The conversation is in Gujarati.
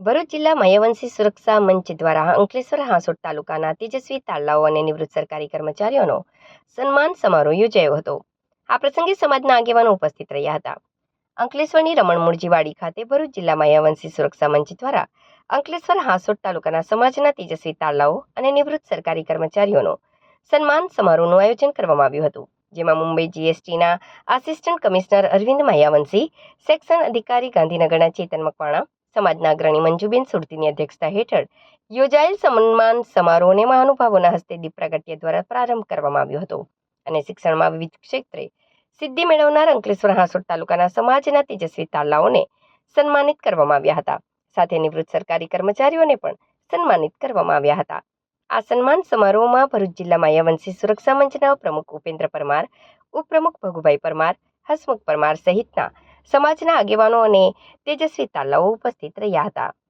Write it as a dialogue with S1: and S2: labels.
S1: ભરૂચ જિલ્લા માયાવંશી સુરક્ષા મંચ દ્વારા અંકલેશ્વર હાંસોટ તાલુકાના તેજસ્વી તાળાઓ અને નિવૃત્ત સરકારી કર્મચારીઓનો સન્માન સમારોહ યોજાયો હતો. આ પ્રસંગે સમાજના આગેવાનો ઉપસ્થિત રહ્યા હતા. અંકલેશ્વરની રમણ મૂળજીવાડી ખાતે ભરૂચ જિલ્લા માયાવંશી સુરક્ષા મંચ દ્વારા અંકલેશ્વર હાંસોટ તાલુકાના સમાજના તેજસ્વી તાળાઓ અને નિવૃત્ત સરકારી કર્મચારીઓનો સન્માન સમારોહનું આયોજન કરવામાં આવ્યું હતું, જેમાં મુંબઈ જીએસટીના assistant commissioner Arvind Mayavanshi, section અધિકારી ગાંધીનગરના ચેતન મકવાણા સમાજના અગ્રણી મંજુબેન સુરતીની અધ્યક્ષતા હેઠળ યોજાયેલ સન્માન સમારોહને મહાનુભાવોના હસ્તે દીપ પ્રાગટ્ય દ્વારા પ્રારંભ કરવામાં આવ્યો હતો. અને શિક્ષણમાં વિવિધ ક્ષેત્રે સિદ્ધિ મેળવનાર અંકલેશ્વર હાંસોટ તાલુકાના સમાજના તેજસ્વી તાલાઓને સન્માનિત કરવામાં આવ્યા હતા. સાથે નિવૃત્ત સરકારી કર્મચારીઓને પણ સન્માનિત કરવામાં આવ્યા હતા. આ સન્માન સમારોહમાં ભરૂચ જિલ્લા માયાવંશી સુરક્ષા મંચના પ્રમુખ ઉપેન્દ્ર પરમાર, ઉપપ્રમુખ ભગુભાઈ પરમાર, હસમુખ પરમાર સહિતના સમાજના આગેવાનો અને તેજસ્વી તાલાઓ ઉપસ્થિત રહ્યા હતા.